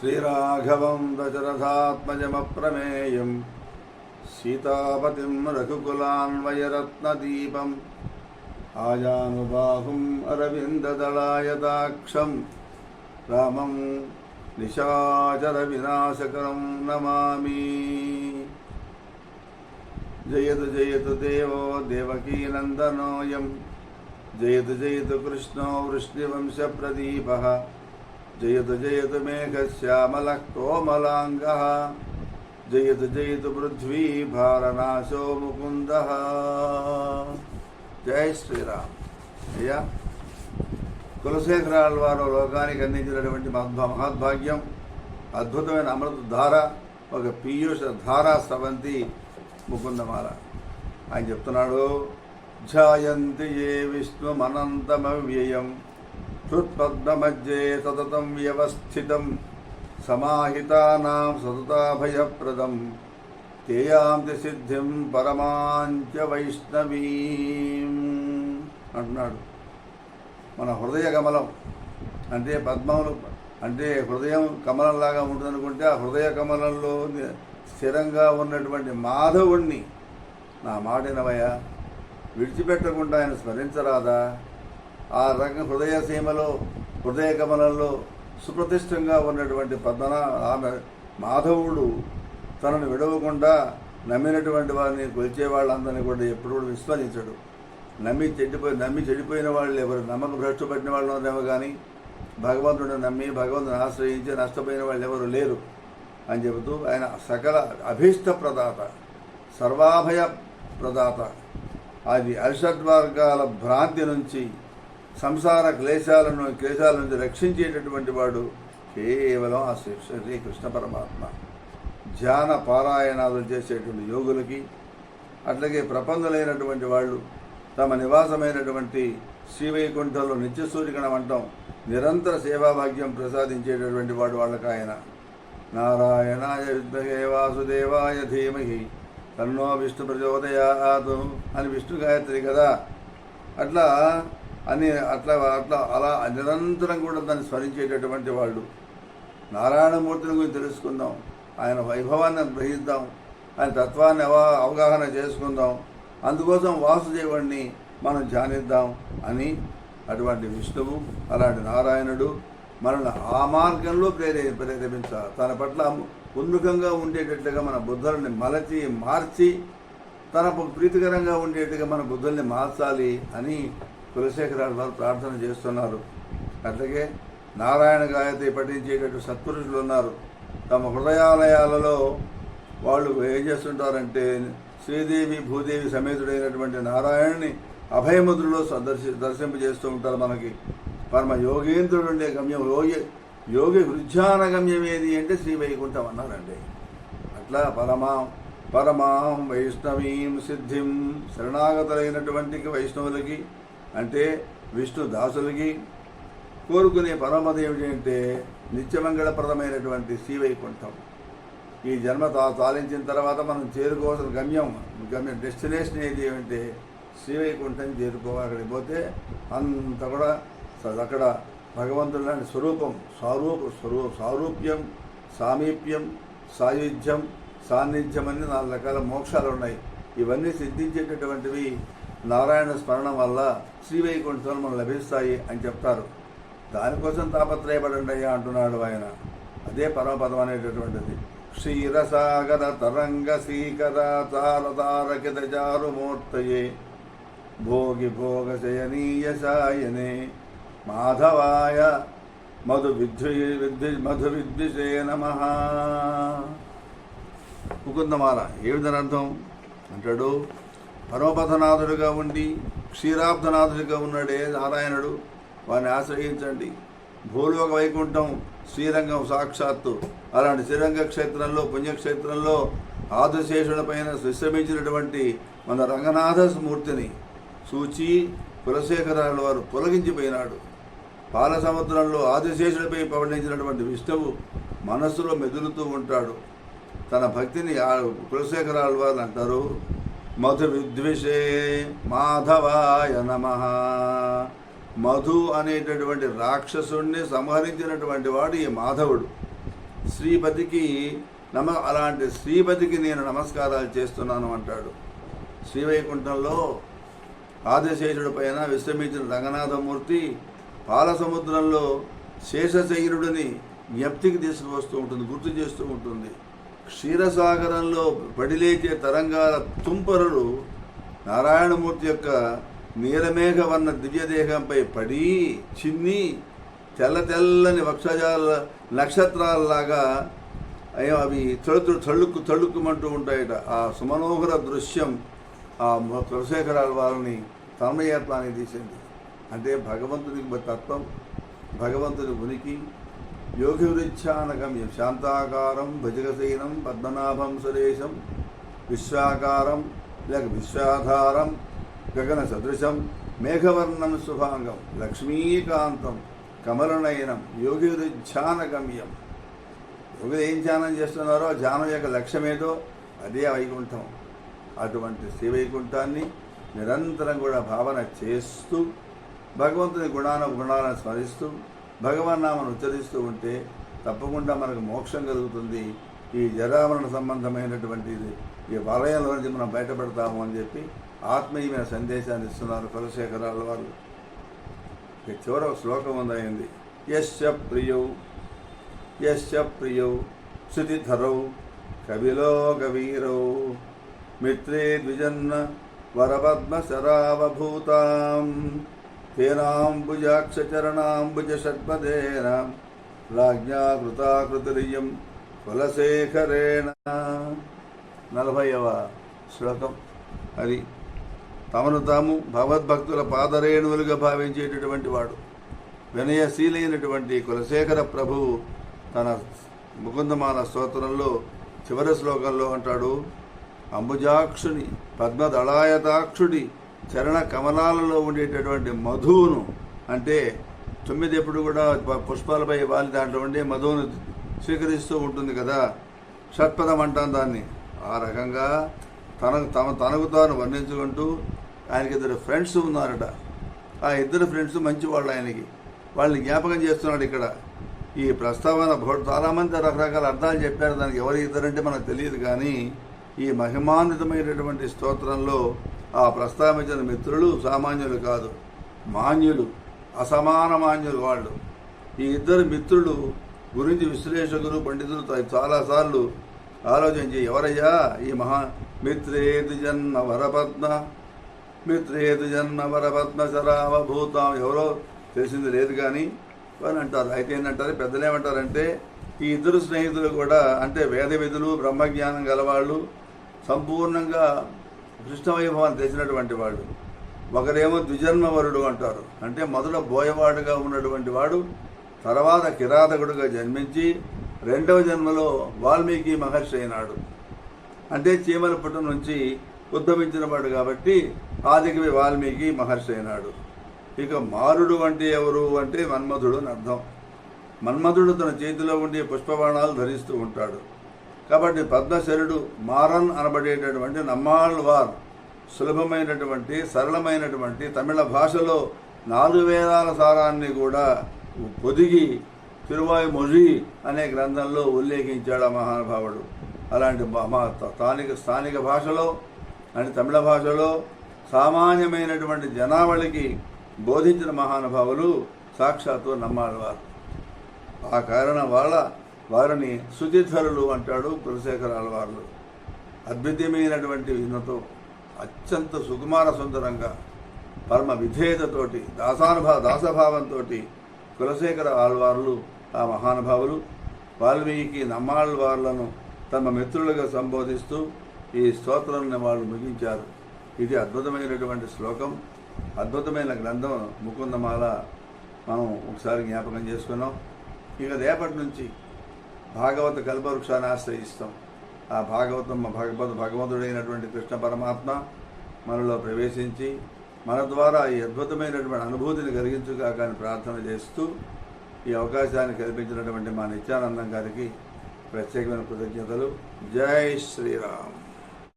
श्रीराघवं दशरथात्मजमप्रमेयं सीतापतिं रघुकुलान्वयरत्नदीपम् आजानुबाहुम् अरविन्ददलायताक्षं रामं निशाचरविनाशकरं नमामि। जयतु जयतु देवो देवकीनन्दनोऽयं जयतु जयतु कृष्णो वृष्णिवंशप्रदीपः। జయతు జయతు మేఘశ్యామలः కోమలాంగः జయతు జయతు పృథ్వీ భారనాశో ముకుంద జై శ్రీరామ్ అయ్యా కులశేఖరాల వారు లోకానికి అందించినటువంటి మహద్భా మహద్భాగ్యం అద్భుతమైన అమృత ధార ఒక పీయూష ధారా స్రవంతి ముకుందమాల. ఆయన చెప్తున్నాడు ధ్యాయంతి ఏ విష్ణుమనంతమవ్యయం. హృత్పద్మమధ్యే సతతం వ్యవస్థితం సమాహితానాం సతతాభయప్రదం తేయాంతి సిద్ధిం పరమాంచ వైష్ణవీం అంటున్నాడు. మన హృదయ కమలం అంటే పద్మములు అంటే హృదయం కమలంలాగా ఉంటుందనుకుంటే ఆ హృదయ కమలంలో స్థిరంగా ఉన్నటువంటి మాధవుణ్ణి నా మాటినవయ విడిచిపెట్టకుండా ఆయన స్మరించరాదా? ఆ రంగ హృదయ సీమలో హృదయ కమలంలో సుప్రతిష్టంగా ఉన్నటువంటి పద్మన ఆమె మాధవుడు తనను విడవకుండా నమ్మినటువంటి వారిని కొలిచే వాళ్ళందరినీ కూడా ఎప్పుడు కూడా విస్మరించడు. నమ్మి చెడిపోయి నమ్మి చెడిపోయిన వాళ్ళు ఎవరు? నమ్మకం భ్రష్టు పట్టిన వాళ్ళు ఉన్నారేమో కానీ భగవంతుడిని నమ్మి భగవంతుని ఆశ్రయించి నష్టపోయిన వాళ్ళు ఎవరు లేరు అని చెబుతూ ఆయన సకల అభీష్ట ప్రదాత సర్వాభయ ప్రదాత. అది అరిషద్వర్గాల భ్రాంతి నుంచి సంసార క్లేశాలను క్లేశాల నుంచి రక్షించేటటువంటి వాడు కేవలం ఆ శ్రీ శ్రీకృష్ణ పరమాత్మ. ధ్యాన పారాయణాలు చేసేటువంటి యోగులకి అట్లాగే ప్రపంచలైనటువంటి వాళ్ళు తమ నివాసమైనటువంటి శ్రీవైకుంఠంలో నిత్య సూర్యగణం అంటాం నిరంతర సేవాభాగ్యం ప్రసాదించేటటువంటి వాడు వాళ్ళకు ఆయన నారాయణాయ విద్మహే వాసుదేవాయ ధీమహి తన్నో విష్ణు ప్రచోదయాతు అని విష్ణు గాయత్రి కదా. అట్లా అని అట్లా అట్లా అలా నిరంతరం కూడా దాన్ని స్మరించేటటువంటి వాళ్ళు. నారాయణమూర్తిని గురించి తెలుసుకుందాం. ఆయన వైభవాన్ని గ్రహిద్దాం. ఆయన తత్వాన్ని అవ అవగాహన చేసుకుందాం. అందుకోసం వాసుదేవుణ్ణి మనం ధ్యానిద్దాం అని అటువంటి విష్ణువు అలాంటి నారాయణుడు మనల్ని ఆ మార్గంలో ప్రేరే ప్రేరేపించాలి తన పట్ల ఉన్ముఖంగా ఉండేటట్టుగా మన బుద్ధుల్ని మలచి మార్చి తన ప్రీతికరంగా ఉండేట్టుగా మన బుద్ధుల్ని మార్చాలి అని కులశేఖరాలు వారు ప్రార్థన చేస్తున్నారు. అట్లాగే నారాయణ గాయత్రి పఠించేటట్టు సత్పురుషులు ఉన్నారు. తమ హృదయాలయాలలో వాళ్ళు ఏం చేస్తుంటారంటే శ్రీదేవి భూదేవి సమేతుడైనటువంటి నారాయణుని అభయముద్రలో దర్శి దర్శింపజేస్తూ ఉంటారు మనకి. పరమ యోగేంద్రుడు ఉండే గమ్యం యోగి యోగి వృద్ధ్యాన గమ్యం ఏది అంటే శ్రీ వైకుంఠం అన్నారండి. అట్లా పరమాం పరమాం వైష్ణవీం సిద్ధిం శరణాగతులైనటువంటి వైష్ణవులకి అంటే విష్ణు దాసులకి కోరుకునే పరమది ఏమిటంటే అంటే నిత్యమంగళప్రదమైనటువంటి శ్రీవైకుంఠం. ఈ జన్మ తా తాలించిన తర్వాత మనం చేరుకోవాల్సిన గమ్యం గమ్యం డెస్టినేషన్ ఏది ఏమంటే శ్రీవైకుంఠం చేరుకోవాలి. అక్కడికి పోతే అంత కూడా అక్కడ భగవంతుడు లాంటి స్వరూపం స్వరూప స్వరూ సారూప్యం సామీప్యం సాయుధ్యం సాన్నిధ్యం అని నాలుగు రకాల మోక్షాలు ఉన్నాయి ఇవన్నీ సిద్ధించేటటువంటివి నారాయణ స్మరణ వల్ల శ్రీవైకుంఠం మనం లభిస్తాయి అని చెప్తారు. దానికోసం తాపత్రయపడండి అయ్యా అంటున్నాడు ఆయన. అదే పరమపదం అనేటటువంటిది. క్షీరసాగర తరంగ శ్రీకర తార తారకిత చారుమూర్తయే. భోగి భోగ శయనీయ సాయనే. మాధవాయ మధు విద్వి విద్వి మధు విద్విషే నమ. ముకుందమాల విధంగా అర్థం? అంటాడు పరమపథనాథుడిగా ఉండి క్షీరాబ్ధనాథుడిగా ఉన్నాడే నారాయణుడు. వారిని ఆశ్రయించండి. భూలోక వైకుంఠం శ్రీరంగం సాక్షాత్తు. అలాంటి శ్రీరంగ క్షేత్రంలో పుణ్యక్షేత్రంలో ఆదిశేషుల పైన విశ్రమించినటువంటి మన రంగనాథ మూర్తిని సూచి కులశేఖరాల వారు తొలగించిపోయినాడు పాల సముద్రంలో ఆదిశేషుడిపై పవణించినటువంటి విష్ణువు మనస్సులో మెదులుతూ ఉంటాడు. తన భక్తిని ఆ కులశేఖరాల వారు అంటారు మధు విద్విషే మాధవాయ నమ. మధు అనేటటువంటి రాక్షసుణ్ణి సంహరించినటువంటి వాడు ఈ మాధవుడు. శ్రీపతికి నమ అలాంటి శ్రీపతికి నేను నమస్కారాలు చేస్తున్నాను అంటాడు. శ్రీవైకుంఠంలో ఆదిశేషుడి పైన విశ్రమించిన రంగనాథమూర్తి పాలసముద్రంలో శేషశయనుడిని జ్ఞప్తికి తీసుకువస్తూ ఉంటుంది గుర్తు చేస్తూ ఉంటుంది. క్షీరసాగరంలో పడిలేచే తరంగాల తుంపరులు నారాయణమూర్తి యొక్క నీలమేఘవర్ణ దివ్యదేహంపై పడి చిన్ని తెల్ల తెల్లని వక్షజాల నక్షత్రాలలాగా అవి తళుకు తళ్ళుక్కు తళుక్కుమంటూ ఉంటాయట. ఆ సుమనోహర దృశ్యం ఆ కులశేఖరాల వారిని తన్మయత్వానికి తీసింది అంటే భగవంతునికి తత్వం భగవంతుని ఉనికి యోగివృచ్ఛానగమ్యం శాంతాకారం భజగశయనం పద్మనాభం సురేశం విశ్వాకారం లేక విశ్వాధారం గగన సదృశం మేఘవర్ణం శుభాంగం లక్ష్మీకాంతం కమలనయనం యోగివృచ్ఛానగమ్యం యోగులు ఏం ధ్యానం చేస్తున్నారో? ధ్యానం యొక్క లక్ష్యమేదో? అదే వైకుంఠం. అటువంటి శ్రీవైకుంఠాన్ని నిరంతరం కూడా భావన చేస్తూ భగవంతుని గుణాన గుణాలను స్మరిస్తూ భగవన్నామను ఉచ్చరిస్తూ ఉంటే తప్పకుండా మనకు మోక్షం కలుగుతుంది. ఈ జరామరణ సంబంధమైనటువంటి ఈ వలయంలో నుంచి మనం బయటపడతాము అని చెప్పి ఆత్మీయమైన సందేశాన్ని ఇస్తున్నారు కులశేఖరాల వారు. ఇక చివర శ్లోకం ఉందయింది యశ్చ ప్రియౌ యశ్చ ప్రియౌ శృతిధరౌ కవిలో కవీరౌ మిత్రే ద్విజన్న వరపద్మ శరావభూతాం షట్పదేన రాజ్ఞా కులశేఖరేణ నలభైవ శ్లోకం. అది తమను తాము భగవద్భక్తుల పాదరేణువులుగా భావించేటటువంటి వాడు. వినయశీలైనటువంటి కులశేఖర ప్రభువు తన ముకుందమాల స్తోత్రంలో చివరి శ్లోకంలో అంటాడు అంబుజాక్షుని పద్మదళాయతాక్షుడి చరణ కమలాలలో ఉండేటటువంటి మధువును అంటే తొమ్మిది ఎప్పుడు కూడా పుష్పాలపై వాలి దాంట్లో ఉండే మధువును స్వీకరిస్తూ ఉంటుంది కదా. షట్పదం అంటాం దాన్ని. ఆ రకంగా తనకు తమ తనకు తాను వర్ణించుకుంటూ ఆయనకి ఇద్దరు ఫ్రెండ్స్ ఉన్నారట. ఆ ఇద్దరు ఫ్రెండ్స్ మంచివాళ్ళు ఆయనకి. వాళ్ళని జ్ఞాపకం చేస్తున్నాడు ఇక్కడ. ఈ ప్రస్తావన చాలామంది రకరకాల అర్థాలు చెప్పారు. దానికి ఎవరు ఇద్దరంటే మనకు తెలియదు కానీ ఈ మహిమాన్వితమైనటువంటి స్తోత్రంలో ఆ ప్రస్తావించిన మిత్రులు సామాన్యులు కాదు మాన్యులు అసమాన మాన్యులు వాళ్ళు. ఈ ఇద్దరు మిత్రులు గురించి విశ్లేషకులు పండితులు చాలాసార్లు ఆలోచించి ఎవరయ్యా ఈ మహా మిత్రేది జన్మ వరపద్మ మిత్రేది జన్మ వరపద్మ శరావభూతం ఎవరో తెలిసింది లేదు కానీ అని అంటారు. అయితే ఏంటంటారు? పెద్దలు ఏమంటారంటే ఈ ఇద్దరు స్నేహితులు కూడా అంటే వేద విధులు బ్రహ్మజ్ఞానం గలవాళ్ళు సంపూర్ణంగా కృష్ణ తెచ్చినటువంటి వాడు. ఒకరేమో ద్విజన్మవరుడు అంటారు. అంటే మొదట బోయవాడుగా ఉన్నటువంటి వాడు తర్వాత కిరాతకుడుగా జన్మించి రెండవ జన్మలో వాల్మీకి మహర్షి అయినాడు. అంటే చీమల పుట్ట నుంచి ఉద్భవించినవాడు కాబట్టి ఆదికవి వాల్మీకి మహర్షి అయినాడు. ఇక మారుడు అంటే ఎవరు అంటే మన్మధుడు అని అర్థం. మన్మధుడు తన చేతిలో ఉండే పుష్పబాణాలు ధరిస్తూ ఉంటాడు. కాబట్టి పద్మశరుడు మారన్ అనబడేటటువంటి నమ్మాళ్వార్ సులభమైనటువంటి సరళమైనటువంటి తమిళ భాషలో నాలుగు వేదాల సారాన్ని కూడా పొదిగి తిరువాయి మొഴി అనే గ్రంథంలో ఉల్లేఖించాడు ఆ మహానుభావుడు. అలాంటి మా స్థానిక స్థానిక భాషలో అంటే తమిళ భాషలో సామాన్యమైనటువంటి జనావళికి బోధించిన మహానుభావులు సాక్షాత్తు నమ్మాళ్ళవారు ఆ కారణం వల్ల వారిని శుచిధరులు అంటాడు కులశేఖరాల వారు. అద్భుతమైనటువంటి విన్నతో అత్యంత సుకుమార సుందరంగా పరమ విధేయతతోటి దాసానుభావ దాసభావంతో కులశేఖర ఆళ్వార్లు ఆ మహానుభావులు వాల్మీకి నమ్మాళ్వార్లను తమ మిత్రులుగా సంబోధిస్తూ ఈ స్తోత్రాన్ని వాళ్ళు ముగించారు. ఇది అద్భుతమైనటువంటి శ్లోకం. అద్భుతమైన గ్రంథం ముకుందమాల. మనం ఒకసారి జ్ఞాపకం చేసుకున్నాం. ఇక రేపటి నుంచి భాగవత కల్పవృక్షాన్ని ఆశ్రయిస్తాం. ఆ భాగవతం భగవద్ భగవంతుడైనటువంటి కృష్ణ పరమాత్మ మనలో ప్రవేశించి మన ద్వారా ఈ అద్భుతమైనటువంటి అనుభూతిని కలిగించుగా కానీ ప్రార్థన చేస్తూ ఈ అవకాశాన్ని కల్పించినటువంటి మా నిత్యానందం గారికి ప్రత్యేకమైన కృతజ్ఞతలు. జై శ్రీరామ్.